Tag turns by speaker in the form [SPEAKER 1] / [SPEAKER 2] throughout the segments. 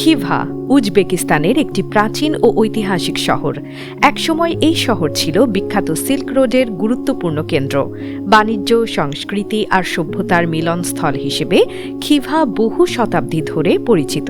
[SPEAKER 1] Khiva উজবেকিস্তানের একটি প্রাচীন ও ঐতিহাসিক শহর। একসময় এই শহর ছিল বিখ্যাত সিল্ক রোডের গুরুত্বপূর্ণ কেন্দ্র। বাণিজ্য, সংস্কৃতি আর সভ্যতার মিলনস্থল হিসেবে খিভা বহু শতাব্দী ধরে পরিচিত।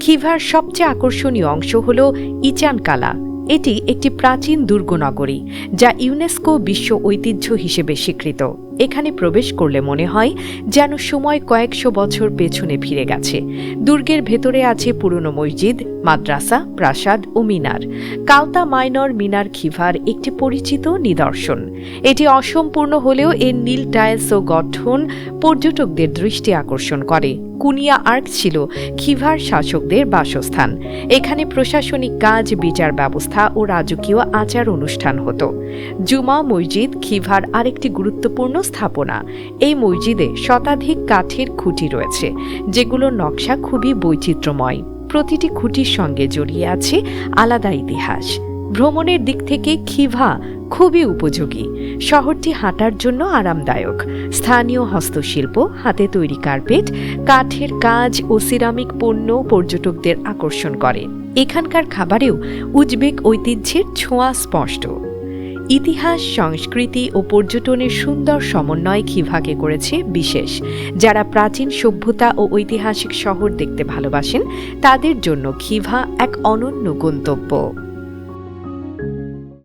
[SPEAKER 1] খিভার সবচেয়ে আকর্ষণীয় অংশ হল ইচানকালা। এটি একটি প্রাচীন দুর্গনগরী যা ইউনেস্কো বিশ্ব ঐতিহ্য হিসেবে স্বীকৃত। এখানে প্রবেশ করলে মনে হয় যেন সময় কয়েকশো বছর পেছনে ফিরে গেছে। দুর্গের ভেতরে আছে পুরনো মসজিদ, মাদ্রাসা, প্রাসাদ ও মিনার। কালতা মাইনর মিনার খিভার একটি পরিচিত নিদর্শন। এটি অসম্পূর্ণ হলেও এর নীল টাইলস ও গঠন পর্যটকদের দৃষ্টি আকর্ষণ করে। কুনিয়া আর্ক ছিল খিভার শাসকদের বাসস্থান। এখানে প্রশাসনিক কাজ, বিচার ব্যবস্থা ও রাজকীয় আচার অনুষ্ঠান হতো। জুমা মসজিদ খিভার আরেকটি গুরুত্বপূর্ণ স্থাপনা এই মসজিদে শতাধিক কাঠের খুঁটি রয়েছে, যেগুলো নকশা খুবই বৈচিত্র্যময়। প্রতিটি খুঁটির সঙ্গে জড়িয়ে আছে আলাদা ইতিহাস। ভ্রমণের দিক থেকে খিভা খুবই উপযোগী। শহরটি হাঁটার জন্য আরামদায়ক। স্থানীয় হস্তশিল্প, হাতে তৈরি কার্পেট, কাঠের কাজ ও সিরামিক পণ্য পর্যটকদের আকর্ষণ করে। এখানকার খাবারেও উজবেক ঐতিহ্যের ছোঁয়া স্পষ্ট। ইতিহাস, সংস্কৃতি ও পর্যটনের সুন্দর সমন্বয় খিভাকে করেছে বিশেষ। যারা প্রাচীন সভ্যতা ও ঐতিহাসিক শহর দেখতে ভালোবাসেন, তাদের জন্য খিভা এক অনন্য গন্তব্য।